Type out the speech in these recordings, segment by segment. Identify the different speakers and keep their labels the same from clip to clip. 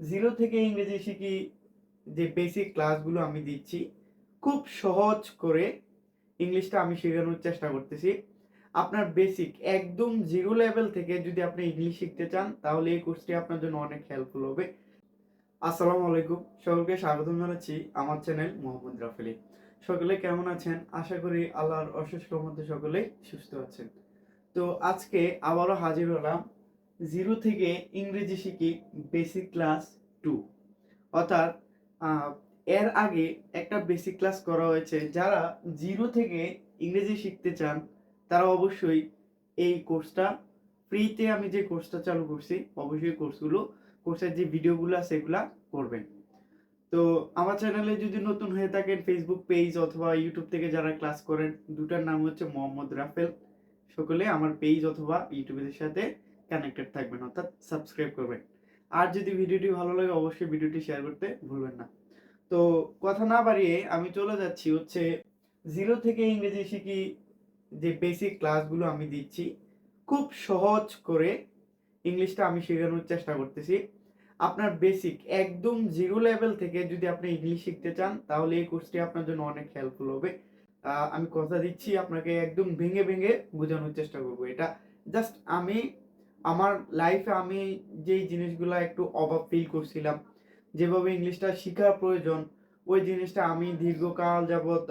Speaker 1: Zero থেকে ইংরেজি শিখি যে বেসিক ক্লাসগুলো আমি দিচ্ছি, খুব সহজ করে ইংলিশটা আমি শেখানোর চেষ্টা করতেছি। আপনার বেসিক একদম জিরো লেভেল থেকে যদি আপনি ইংলিশ শিখতে চান, তাহলে এই কোর্সটি আপনার জন্য অনেক হেল্পফুল হবে। আসসালামু আলাইকুম, সকলকে স্বাগতম জানাচ্ছি আমার চ্যানেল মোহাম্মদ রাফেলি। সকলে কেমন আছেন? আশা করি আল্লাহর অশেষ রহমতে সকলেই সুস্থ আছেন। তো আজকে আবারও হাজির হলাম জিরো থেকে ইংরেজি শিখি বেসিক ক্লাস টু অর্থাৎ এর আগে একটা বেসিক ক্লাস করা হয়েছে। যারা জিরো থেকে ইংরেজি শিখতে চান, তারা অবশ্যই এই কোর্সটা ফ্রিতে আমি যে কোর্সটা চালু করছি, অবশ্যই কোর্সগুলো কোর্সের যে ভিডিওগুলো আছে সেগুলা করবেন। তো আমার চ্যানেলে যদি নতুন হয়ে থাকেন ফেসবুক পেজ অথবা ইউটিউব থেকে যারা ক্লাস করেন, দুটার নাম হচ্ছে মোহাম্মদ রাফেল। সকলে আমার পেজ অথবা ইউটিউবের সাথে কানেক্টেড থাকবেন, অর্থাৎ সাবস্ক্রাইব করবেন। আর যদি ভিডিওটি ভালো লাগে, অবশ্যই ভিডিওটি শেয়ার করতে ভুলবেন না। তো কথা না বাড়িয়ে আমি চলে যাচ্ছি হচ্ছে জিরো থেকে ইংরেজি শিখি যে বেসিক ক্লাসগুলো আমি দিচ্ছি। খুব সহজ করে ইংলিশটা আমি শেখানোর চেষ্টা করতেছি। আপনার বেসিক একদম জিরো লেভেল থেকে যদি আপনি ইংলিশ শিখতে চান, তাহলে এই কোর্সটি আপনার জন্য অনেক হেল্পফুল হবে। আমি কথা দিচ্ছি আপনাকে একদম ভেঙে ভেঙে বোঝানোর চেষ্টা করব। এটা জাস্ট আমি আমার লাইফে আমি যেই জিনিসগুলো একটু অভাব ফিল করছিলাম, যেভাবে ইংলিশটা শেখার প্রয়োজন, ওই জিনিসটা আমি দীর্ঘকাল যাবৎ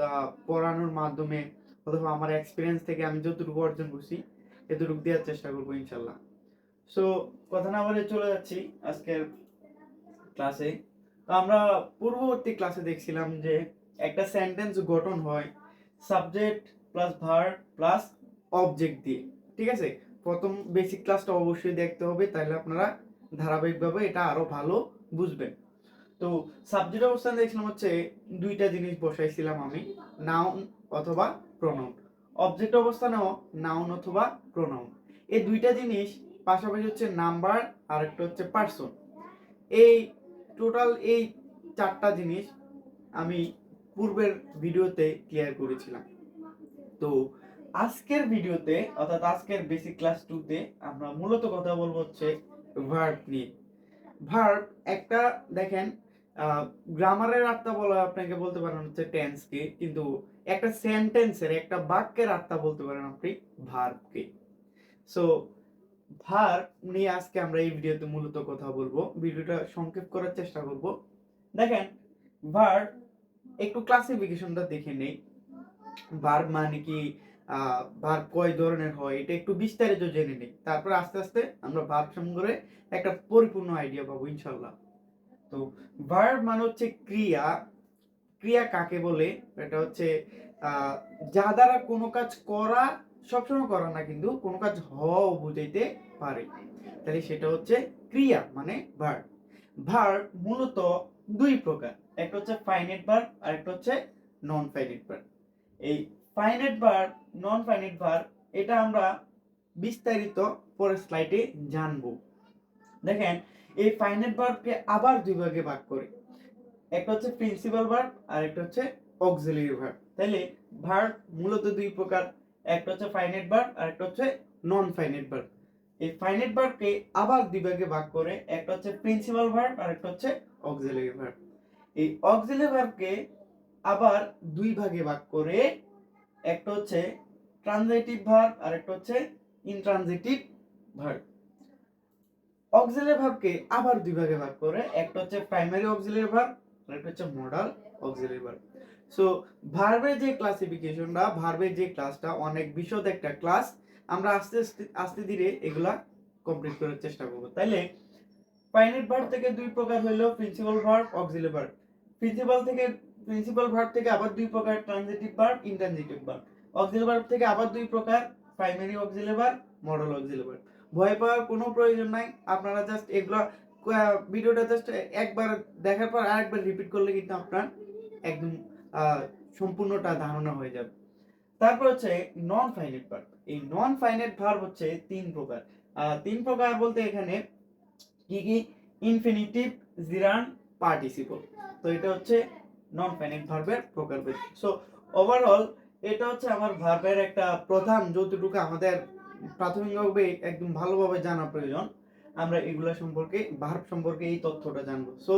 Speaker 1: পড়ানোর মাধ্যমে অথবা আমার এক্সপিরিয়েন্স থেকে আমি যতটুকু অর্জন করছি, এতটুকু দেওয়ার চেষ্টা করব ইনশাল্লাহ। সো কথা না বলে চলে যাচ্ছি আজকের ক্লাসে তো আমরা পূর্ববর্তী ক্লাসে দেখছিলাম যে একটা সেন্টেন্স গঠন হয় subject plus verb plus object দিয়ে, ঠিক আছে? প্রথম বেসিক ক্লাসটা অবশ্যই দেখতে হবে তাহলে আপনারা ধারাবাহিকভাবে এটা আরও ভালো বুঝবেন। তো সাবজেক্ট অবস্থান দেখছিলাম হচ্ছে দুইটা জিনিস বসাইছিলাম আমি নাউন অথবা প্রনাউন অবজেক্ট অবস্থানেও নাউন অথবা প্রনাউন এই দুইটা জিনিস পাশাপাশি হচ্ছে নাম্বার আর একটা হচ্ছে পার্সন এই টোটাল এই চারটা জিনিস আমি পূর্বের ভিডিওতে ক্লিয়ার করেছিলাম। তো আজকের ভিডিওতে, অর্থাৎ আজকের বেসিক ক্লাস টুতে আমরা মূলত কথা বলব হচ্ছে ভার্ব নিয়ে। ভার্ব একটা, দেখেন গ্রামারের আত্মা বলা আপনাকে বলতে পারেন হচ্ছে টেন্সকে কিন্তু একটা সেন্টেন্সের একটা বাক্যের আত্মা বলতে পারেন আপনি ভার্বকে সো ভার্ব নিয়ে আজকে আমরা এই ভিডিওতে মূলত কথা বলব। ভিডিওটা সংক্ষেপ করার চেষ্টা করব। দেখেন ভার্ব একটু ক্লাসিফিকেশনটা দেখে নেই। ভার্ব মানে কি? ভার্ব কয় ধরনের হয়, এটা একটু বিস্তারিত জেনে নেই। তারপর আস্তে আস্তে আমরা ভার্ব সম্পর্কে একটা পরিপূর্ণ আইডিয়া পাবো ইনশাল্লাহ তো ভার্ব মানে হচ্ছে ক্রিয়া। ক্রিয়া কাকে বলে? এটা হচ্ছে যা দ্বারা কোনো কাজ করা সবসময় করা না, কিন্তু কোনো কাজ হওয়াও বুঝাইতে পারে। তাহলে সেটা হচ্ছে ক্রিয়া মানে ভার্ব ভার্ব মূলত দুই প্রকার, একটা হচ্ছে ফাইনাইট ভার্ব আর একটা হচ্ছে নন ফাইনেট ভার্ব এই finite verb non finite verb এটা আমরা বিস্তারিত পরের স্লাইডে জানব। দেখেন, এই ফাইনাইট ভার্বকে আবার দুই ভাগে ভাগ করে। একটা হচ্ছে প্রিন্সিপাল ভার্ব আর একটা হচ্ছে অক্সিলারি ভার্ব তাহলে ভার্ব মূলত দুই প্রকার, একটা হচ্ছে ফাইনাইট ভার্ব আর একটা হচ্ছে নন ফাইনাইট ভার্ব এই ফাইনাইট ভার্বকে আবার দুই ভাগে ভাগ করে, একটা হচ্ছে প্রিন্সিপাল ভার্ব আর একটা হচ্ছে অক্সিলারি ভার্ব এই অক্সিলারি ভার্বকে আবার দুই ভাগে ভাগ করে একটা হচ্ছে ট্রানজিটিভ ভার্ব আর একটা হচ্ছে ইনট্রানজিটিভ ভার্ব অক্সিলারি ভার্বকে আবার দুই ভাগে ভাগ করে, একটা হচ্ছে প্রাইমারি অক্সিলারি ভার্ব আর একটা হচ্ছে মডাল অক্সিলারি ভার্ব সো ভার্বের যে ক্লাসিফিকেশনটা ভার্বের যে ক্লাসটা অনেক বিশদ একটা ক্লাস আমরা আস্তে আস্তে ধীরে এগুলা কমপ্লিট করার চেষ্টা করব। তাইলে ফাইনাইট ভার্ব থেকে দুই প্রকার হইল principal verb auxiliary verb principal থেকে প্রিন্সিপাল ভার্ব থেকে আবার দুই প্রকার transitive verb intransitive verb auxiliary verb থেকে আবার দুই প্রকার primary auxiliary verb modal auxiliary verb ভয় পাওয়ার কোনো প্রয়োজন নাই, আপনারা জাস্ট এগুলো ভিডিওটা জাস্ট একবার দেখার পর আরেকবার রিপিট করলে কিন্তু আপনার একদম সম্পূর্ণটা ধারণা হয়ে যাবে। তারপর হচ্ছে নন ফাইনাইট ভার্ব এই নন ফাইনাইট ভার্ব হচ্ছে তিন প্রকার। তিন প্রকার বলতে এখানে কি কি? ইনফিনিটিভ জিরান পার্টিসিপল তো এটা হচ্ছে নন ফাইনাইট ভার্বের প্রকার সো ওভারঅল এটা হচ্ছে আমার ভার্বের একটা প্রধান যতটুকু আমাদের প্রাথমিকভাবে একদম ভালোভাবে জানা প্রয়োজন, আমরা এগুলো সম্পর্কে ভার্ব সম্পর্কে এই তথ্যটা জানব। সো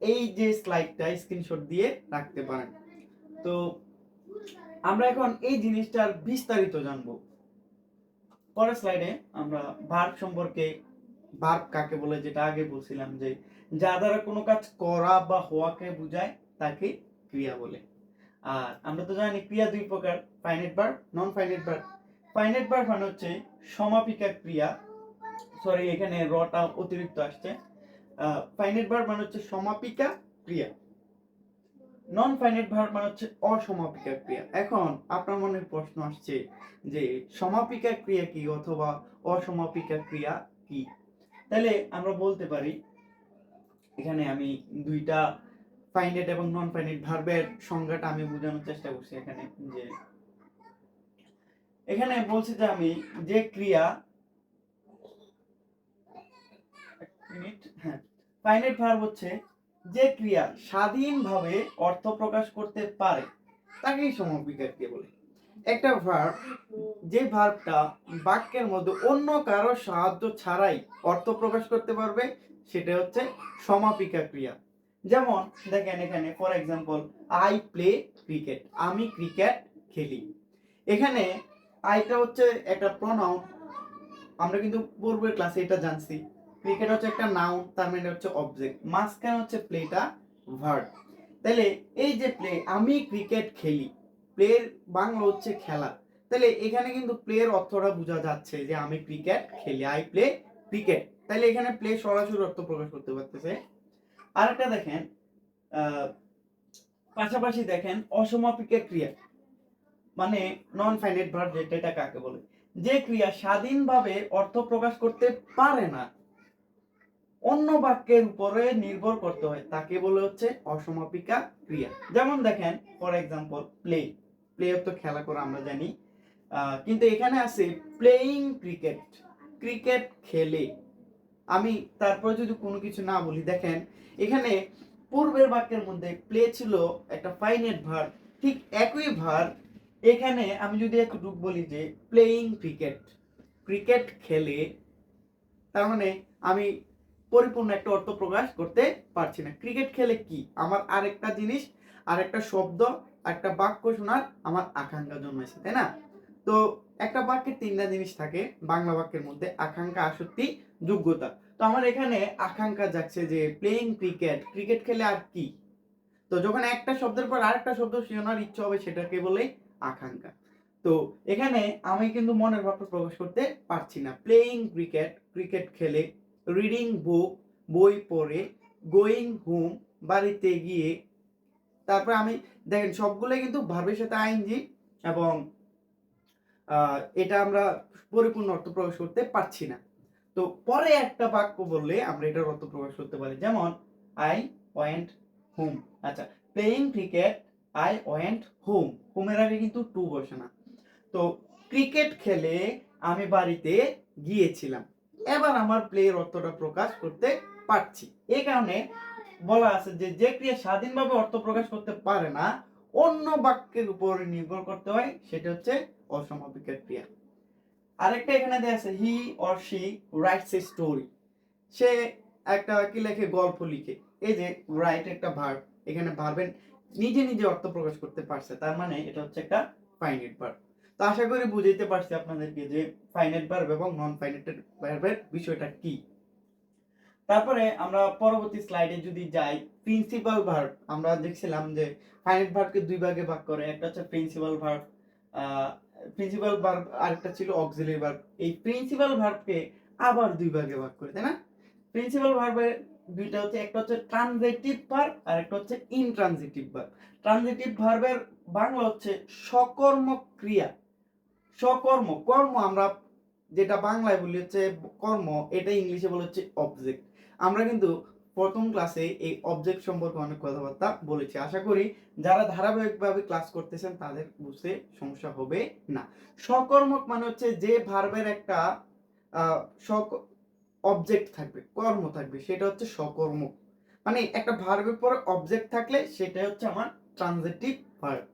Speaker 1: এই যে স্লাইডটা স্ক্রিনশট দিয়ে রাখতে পারেন। তো, আমরা এখন এই জিনিসটার বিস্তারিত জানব। পরের স্লাইডে আমরা ভার্ব সম্পর্কে ভার্ব কাকে বলে যেটা আগে বলছিলাম যে যা দ্বারা কোনো কাজ করা বা হওয়াকে বোঝায় তাকে ক্রিয়া বলে। আর আমরা তো জানি ক্রিয়া দুই প্রকার finite verb non finite verb finite verb মানে হচ্ছে সমাপিকা ক্রিয়া। সরি এখানে রটা অতিরিক্ত আসছে। ফাইনাইট ভার্ব মানে হচ্ছে সমাপিকা ক্রিয়া। নন ফাইনাইট ভার্ব মানে হচ্ছে অসমাপিকা ক্রিয়া। এখন আপনার মনে প্রশ্ন আসছে যে সমাপিকা ক্রিয়া কি অথবা অসমাপিকা ক্রিয়া কি? তাহলে আমরা বলতে পারি, এখানে আমি দুইটা ফাইনাইট এবং নন ফাইনাইট ভার্বের সংজ্ঞাটা আমি বোঝানোর চেষ্টা করছি এখানে, যে এখানে বলছি যে আমি যে ক্রিয়া মিনিট হ্যাঁ ফাইনাইট ভার্ব হচ্ছে যে ক্রিয়া স্বাধীনভাবে অর্থ প্রকাশ করতে পারে, তাকেই সমাপিকা ক্রিয়া বলে। একটা ভার্ব যে ভার্বটা বাক্যের মধ্যে অন্য কারও সাহায্য ছাড়াই অর্থ প্রকাশ করতে পারবে, সেটা হচ্ছে সমাপিকা ক্রিয়া। যেমন, দেখেন এখানে for example I play cricket আমি ক্রিকেট খেলি। এখানে আইটা হচ্ছে একটা প্রনাউন আমরা কিন্তু পূর্বের ক্লাসে এটা জানছি। ক্রিকেট হচ্ছে একটা নাউন তার মানে হচ্ছে অবজেক্ট মাঝখানে হচ্ছে প্লেটা ভার্ব তাহলে এই যে প্লে আমি ক্রিকেট খেলি প্লের বাংলা হচ্ছে খেলা। তাহলে এখানে কিন্তু প্লের অর্থটা বোঝা যাচ্ছে যে আমি ক্রিকেট খেলি আই প্লে ক্রিকেট তাহলে এখানে প্লে সরাসরি অর্থ প্রকাশ করতে পারতেছে। আরেকটা দেখেন পাশাপাশি দেখেন অসমাপিকা ক্রিয়া। মানে নন ফাইনাইট ভার্ব যেটা, এটা কাকে বলে? যে ক্রিয়া স্বাধীনভাবে অর্থ প্রকাশ করতে পারে না, অন্য বাক্যের উপরে নির্ভর করতে হয়, তাকে বলে হচ্ছে অসমাপিকা ক্রিয়া। যেমন দেখেন ফর এক্সাম্পল প্লে প্লে তো খেলা করে আমরা জানি। কিন্তু এখানে আছে প্লেইং ক্রিকেট ক্রিকেট খেলে। আমি তারপর যদি কোনো কিছু না বলি, দেখেন, এখানে পূর্বের বাক্যের মধ্যে প্লে ছিল একটা ফাইনেট ভার ঠিক একই ভার এখানে আমি যদি একটু বলি যে প্লেইং ক্রিকেট ক্রিকেট খেলে, তার মানে আমি পরিপূর্ণ একটা অর্থ প্রকাশ করতে পারছি না। ক্রিকেট খেলে কি? আমার আরেকটা জিনিস, আরেকটা শব্দ একটা বাক্য শোনার আমার আকাঙ্ক্ষা জন্মেছে তাই না? তো একটা বাক্যে তিনটা জিনিস থাকে, বাংলা বাক্যের মধ্যে আকাঙ্ক্ষা, আসক্তি, যোগ্যতা। তো আমার এখানে আকাঙ্ক্ষা যাচ্ছে যে প্লেইং ক্রিকেট ক্রিকেট খেলে আর কি? তো যখন একটা শব্দের পর আরেকটা শব্দ শোনার ইচ্ছা হবে, সেটাকে বলে আকাঙ্ক্ষা। তো এখানে আমি কিন্তু মনের ভাবটা প্রকাশ করতে পারছি না। প্লেইং ক্রিকেট ক্রিকেট খেলে রিডিং বুক বই পড়ে গোয়িং হোম বাড়িতে গিয়ে তারপর আমি দেখেন, সবগুলোই কিন্তু ভার্বের সাথে আইনজি এবং এটা আমরা পরিপূর্ণ অর্থ প্রকাশ করতে পারছি না। তো পরে একটা বাক্য বললে আমরা এটার অর্থ প্রকাশ করতে পারি। যেমন আই ওয়েন্ট হোম আচ্ছা playing cricket I went home হোমের আগে কিন্তু টু বসে না। তো ক্রিকেট খেলে আমি বাড়িতে গিয়েছিলাম। এবার আমার প্লেয়ের অর্থটা প্রকাশ করতে পারছি। এই কারণে বলা আছে যে যে ক্রিয়া স্বাধীনভাবে অর্থ প্রকাশ করতে পারে না, অন্য বাক্যের উপর নির্ভর করতে হয়, সেটা হচ্ছে অসমাপিকা ক্রিয়া। আরেকটা এখানে দেওয়া আছে he or she writes a story সে একটা কি লেখে? গল্প লিখে। এই যে রাইট একটা ভার্ব এখানে ভার্বের নিজে নিজে অর্থ প্রকাশ করতে পারছে, তার মানে এটা হচ্ছে একটা ফাইনাইট ভার্ব তো আশা করি বুঝাইতে পারছি আপনাদেরকে যে ফাইনাইট ভার্ব এবং নন ফাইনাইট ভার্বের বিষয়টা কি। তারপরে আমরা পরবর্তী স্লাইডে যদি যাই প্রিন্সিপাল ভার্ব আমরা দেখছিলাম যে ফাইনাইট ভার্বকে দুই ভাগে ভাগ করে, একটা হচ্ছে প্রিন্সিপাল ভার্ব প্রিন্সিপাল ভার্ব আরেকটা ছিল অক্সিলারি ভার্ব এই প্রিন্সিপাল ভার্বকে আবার দুই ভাগে ভাগ করে, তাই না? প্রিন্সিপাল ভার্বের দুইটা হচ্ছে, একটা হচ্ছে ট্রানজিটিভ ভার্ব আর একটা হচ্ছে ইনট্রানজিটিভ ভার্ব ট্রানজিটিভ ভার্বের বাংলা হচ্ছে সকর্ম ক্রিয়া। সকর্ম, কর্ম আমরা যেটা বাংলায় বলি হচ্ছে কর্ম, এটা ইংলিশে বলে হচ্ছে অবজেক্ট আমরা কিন্তু প্রথম ক্লাসে এই অবজেক্ট সম্পর্কে অনেক কথাবার্তা বলেছি। আশা করি যারা ধারাবাহিকভাবে ক্লাস করতেছেন তাদের বুঝতে সমস্যা হবে না। সকর্মক মানে হচ্ছে যে ভার্বের একটা সক অবজেক্ট থাকবে, কর্ম থাকবে, সেটা হচ্ছে সকর্মক মানে একটা ভার্বের পরে অবজেক্ট থাকলে সেটা হচ্ছে আমার ট্রানজিটিভ ভার্ব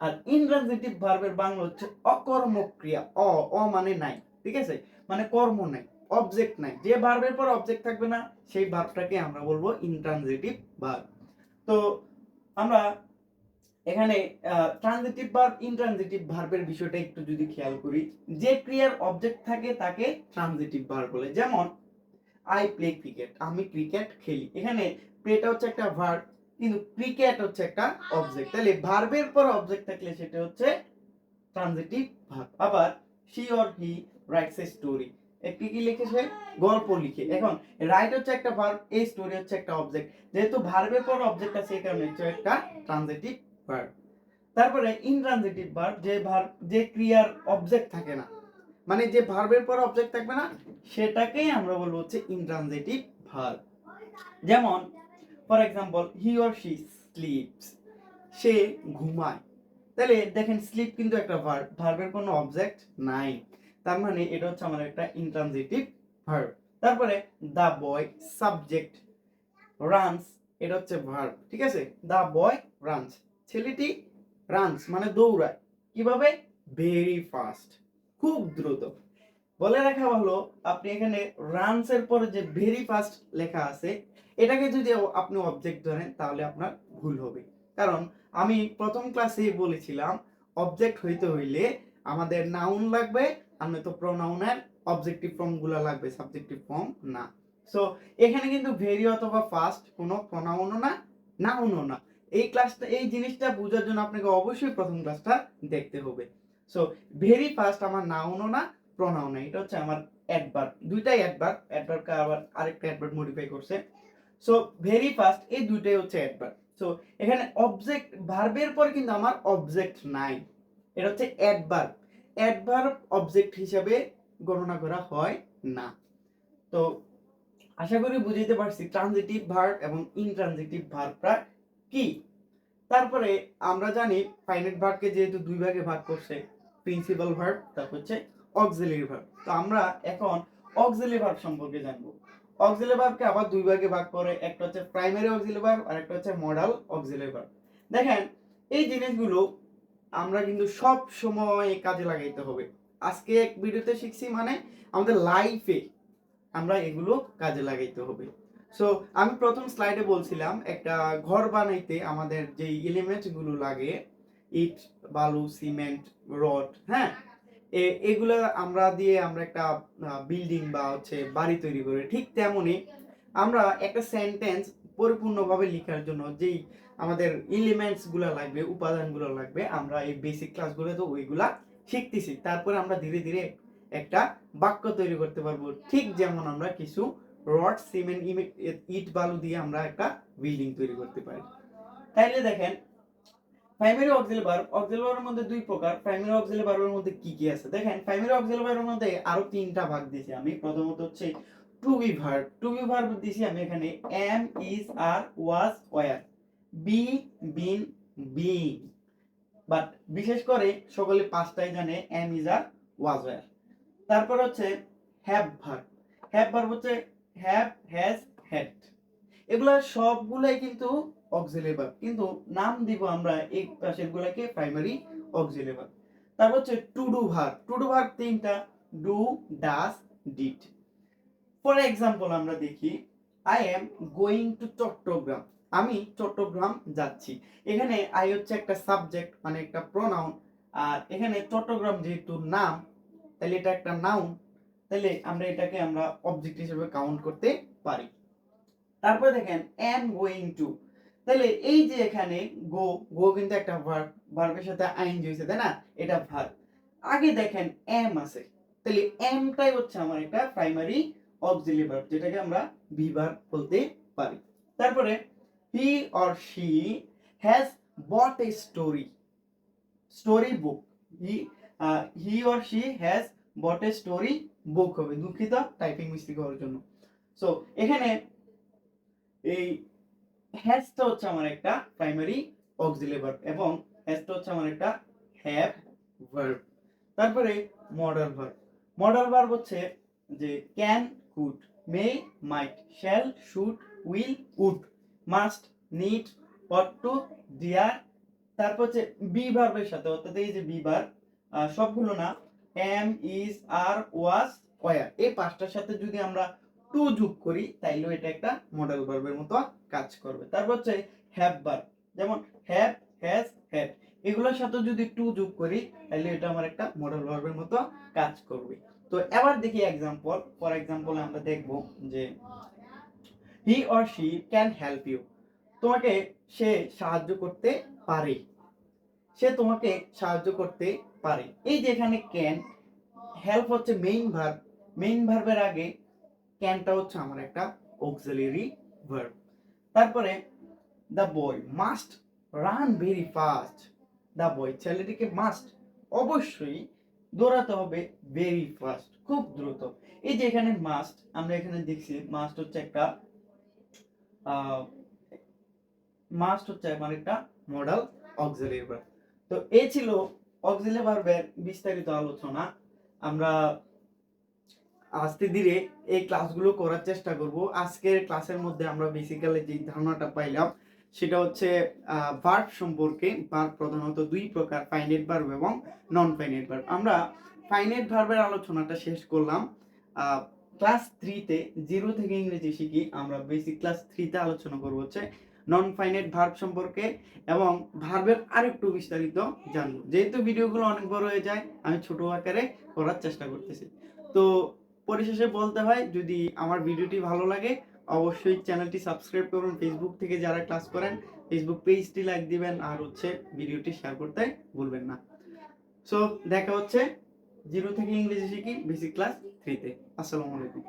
Speaker 1: আর ইনট্রানজিটিভ ভার্বের বাংলা হচ্ছে অকর্মক ক্রিয়া অ অ মানে নাই, ঠিক আছে? মানে কর্ম নাই। অবজেক্ট নাই। যে ভার্বের পর অবজেক্ট থাকবে না, সেই ভার্বটাকে আমরা বলব ইনট্রানজিটিভ ভার্ব তো আমরা এখানে ট্রানজিটিভ ভার্ব ইনট্রানজিটিভ ভার্বের বিষয়টা একটু যদি খেয়াল করি, যে ক্রিয়ার অবজেক্ট থাকে তাকে ট্রানজিটিভ ভার্ব বলে। যেমন আই প্লে ক্রিকেট আমি ক্রিকেট খেলি। এখানে প্লেটা হচ্ছে একটা ভার্ব কিন্তু ক্রিকেট হচ্ছে একটা অবজেক্ট তাহলে ভার্বের পর অবজেক্ট থাকলে সেটা হচ্ছে ট্রানজিটিভ ভার্ব আবার she or he writes a story একটি কি লিখেছে গল্প লিখে। এখন রাইট হচ্ছে একটা ভার্ব এই স্টোরি হচ্ছে একটা অবজেক্ট যেহেতু ভার্বের পর অবজেক্ট আছে, এই কারণে হচ্ছে একটা ট্রানজিটিভ ভার্ব তারপরে ইনট্রানজিটিভ ভার্ব যে ভার্ব যে ক্রিয়ার অবজেক্ট থাকে না মানে যে ভার্বের পর অবজেক্ট থাকবে না, সেটাকেই আমরা বলব হচ্ছে ইনট্রানজিটিভ ভার্ব যেমন for example he or she sleeps সে ঘুমায়। তাহলে দেখেন স্লিপ কিন্তু একটা ভার্ব ভার্বের কোনো অবজেক্ট নাই। তার মানে এটা হচ্ছে আমার একটা ইনট্রানজিটিভ ভার্ব তারপরে দা বয় সাবজেক্ট রানস এটা হচ্ছে ভার্ব ঠিক আছে? দা বয় রানস ছেলেটি রানস মানে দৌড়ায়। কীভাবে? ভেরি ফাস্ট খুব দ্রুত। বলে রাখা হলো, আপনি এখানে রানস এর পরে যে ভেরি ফাস্ট লেখা আছে, এটাকে যদি আপনি অবজেক্ট ধরেন, তাহলে আপনার ভুল হবে। কারণ আমি প্রথম ক্লাসেই বলেছিলাম অবজেক্ট হইতে হইলে আমাদের নাউন লাগবে আর তো প্রোনাউনের অবজেক্টিভ ফর্মগুলা লাগবে সাবজেক্টিভ ফর্ম না। সো এখানে কিন্তু ভেরি অথবা ফার্স্ট কোনো প্রোনাউনও না নাউনও না। এই ক্লাসটা এই জিনিসটা বোঝার জন্য আপনাকে অবশ্যই প্রথম ক্লাসটা দেখতে হবে। সো ভেরি ফার্স্ট আমার নাউনও না প্রোনাউন এটা হচ্ছে আমার অ্যাডভার্ব দুইটাই অ্যাডভার্ব অ্যাডভার্বকে আবার আরেকটা অ্যাডভার্ব মডিফাই করছে। সো ভেরি ফার্স্ট এই দুইটাই হচ্ছে অ্যাডভার্ব সো এখানে অবজেক্ট ভার্বের পর কিন্তু আমার অবজেক্ট নাই। এটা হচ্ছে অ্যাডভার্ব অ্যাডভার্ব অবজেক্ট হিসাবে গণনা করা হয় না। তো আশা করি বুঝাইতে পারছি ট্রানজিটিভ ভার্ব এবং ইনট্রানজিটিভ ভার্বটা কি। তারপরে আমরা জানি ফাইনাইট ভার্বকে যেহেতু দুই ভাগে ভাগ করছে প্রিন্সিপাল ভার্ব তারপর হচ্ছে অক্সিলারি ভার্ব তো আমরা এখন অক্সিলারি ভার্ব সম্পর্কে জানব। অক্সিলারি ভার্বকে আবার দুই ভাগে ভাগ করে, একটা হচ্ছে প্রাইমারি অক্সিলারি ভার্ব আর একটা হচ্ছে মডাল অক্সিলারি ভার্ব দেখেন, এই জিনিসগুলো আমরা কিন্তু সব সময় কাজে লাগাইতে হবে। আজকে এক ভিডিওতে শিখছি মানে আমাদের লাইফে আমরা এগুলো কাজে লাগাইতে হবে। সো আমি প্রথম স্লাইডে বলছিলাম, একটা ঘর বানাইতে আমাদের যে এলিমেন্টগুলো লাগে, ইট, বালু সিমেন্ট রড হ্যাঁ? এগুলো আমরা দিয়ে আমরা একটা বিল্ডিং বা হচ্ছে বাড়ি তৈরি করি। ঠিক তেমনি আমরা একটা সেন্টেন্স পরিপূর্ণভাবে লেখার জন্য যেই আমাদের এলিমেন্টসগুলো লাগবে, উপাদানগুলো লাগবে, আমরা এই বেসিক ক্লাসগুলো তো ওইগুলা শিখতেছি। তারপরে আমরা ধীরে ধীরে একটা বাক্য তৈরি করতে পারব। ঠিক যেমন আমরা কিছু রড সিমেন্ট ইট বালু দিয়ে আমরা একটা বিল্ডিং তৈরি করতে পারি। তাইলে দেখেন প্রাইমারি অক্সিলারি ভার্ব অক্সিলারি মধ্যে দুই প্রকার। প্রাইমারি অক্সিলারি ভার্বের মধ্যে কি কি আছে? দেখেন প্রাইমারি অক্সিলারি মধ্যে আরও তিনটা ভাগ দিয়েছি আমি। প্রথমত হচ্ছে to be verb to be verb দিয়েছি আমি এখানে am is are was were be been being but বিশেষ করে সকলে পাঁচটাই জানে এম ইজ আর ওয়াজ তারপর হচ্ছে হ্যাভ ভার্ব হ্যাভ ভার্ব হচ্ছে হ্যাভ হ্যাজ হ্যাড এগুলা সবগুলাই কিন্তু অক্সিলারি কিন্তু নাম দিব আমরা এই পাশের গুলাকে প্রাইমারি অক্সিলারি তারপর হচ্ছে to do verb to do verb তিনটা do does did for example আমরা দেখি I am going to Chittagong আমি চট্টগ্রাম যাচ্ছি। এখানে আই হচ্ছে একটা সাবজেক্ট মানে একটা প্রোনাউন আর এখানে চট্টগ্রাম যেহেতু নাম, তাহলে এটা একটা নাউন তাহলে আমরা এটাকে আমরা অবজেক্ট হিসেবে কাউন্ট করতে পারি। তারপরে দেখেন এম গোয়িং টু তাহলে এই যে এখানে গো গো কিন্তু একটা ভার্ব ভার্বের সাথে আইন হয়েছে, তাই না? এটা ভার্ব আগে দেখেন এম আছে, তাহলে এমটাই হচ্ছে আমার একটা প্রাইমারি অক্সিলারি ভার্ব যেটাকে আমরা ভি ভার্ব বলতে পারি। তারপরে he or she has bought a story story book he he or she has bought a story book হবে, দুঃখিত টাইপিং মিস্টেক হওয়ার জন্য। সো এখানে এই হ্যাজটা হচ্ছে আমার একটা প্রাইমারি অক্সিলারি ভার্ব এবং হ্যাজটা হচ্ছে আমার একটা হ্যাভ ভার্ব তারপরে মডাল ভার্ব মডাল ভার্ব হচ্ছে যে can could may might shall should will would must, need ought to, dear, তারপর হচ্ছে বি ভার্বের সাথে, অর্থাৎ এই যে বি ভার্ব সবগুলো না, am, is, are, was, were. এই পাঁচটার সাথে যদি আমরা টু যোগ করি, তাইলেও এটা একটা মডেল ভার্বের মতো কাজ করবে। তারপর হচ্ছে হ্যাভ ভার্ব যেমন হ্যাভ, হ্যাজ, হ্যাড। এগুলোর সাথে যদি টু যোগ করি তাহলে এটা আমার একটা মডেল ভার্বের মতো কাজ করবে। তো এবার দেখি এক্সাম্পল ফর এক্সাম্পল আমরা দেখব যে he or she can help you তোমাকে সে সাহায্য করতে পারে। সে তোমাকে সাহায্য করতে পারে। এই যে এখানে ক্যান হেল্প হচ্ছে মেইন ভার্ব মেইন ভার্বের আগে ক্যানটা হচ্ছে আমার একটা অক্সিলারি ভার্ব তারপরে the boy must run very fast the boy ছেলেটিকে মাস্ট অবশ্যই দৌড়াতে হবে ভেরি ফাস্ট খুব দ্রুত। এই যে এখানে মাস্ট আমরা এখানে দেখছি মাস্ট হচ্ছে একটা মাস্ট হচ্ছে আমার একটা মডেল অক্সিলারি ভার্ব তো এই ছিল অক্সিলারি ভার্বের বিস্তারিত আলোচনা। আমরা আস্তে ধীরে এই ক্লাসগুলো করার চেষ্টা করব। আজকের ক্লাসের মধ্যে আমরা বেসিক্যালি যে ধারণাটা পাইলাম, সেটা হচ্ছে ভার্ব সম্পর্কে। ভার্ব প্রধানত দুই প্রকার ফাইনাইট ভার্ব এবং নন ফাইনাইট ভার্ব আমরা ফাইনাইট ভার্বের আলোচনাটা শেষ করলাম। ক্লাস থ্রিতে জিরো থেকে ইংরেজি শিখি, আমরা বেসিক ক্লাস থ্রিতে আলোচনা করব হচ্ছে নন ফাইনাইট ভার্ব সম্পর্কে এবং ভার্বের আরেকটু বিস্তারিত জানব। যেহেতু ভিডিওগুলো অনেক বড় হয়ে যায়, আমি ছোট আকারে করার চেষ্টা করতেছি। তো পরিশেষে বলতে হয়, যদি আমার ভিডিওটি ভালো লাগে, অবশ্যই চ্যানেলটি সাবস্ক্রাইব করুন। ফেসবুক থেকে যারা ক্লাস করেন ফেসবুক পেজটি লাইক দিবেন আর হচ্ছে ভিডিওটি শেয়ার করতে ভুলবেন না। সো দেখা হচ্ছে। জিরো থেকে ইংরেজি শিখি বেসিক ক্লাস থ্রিতে আসসালামু আলাইকুম।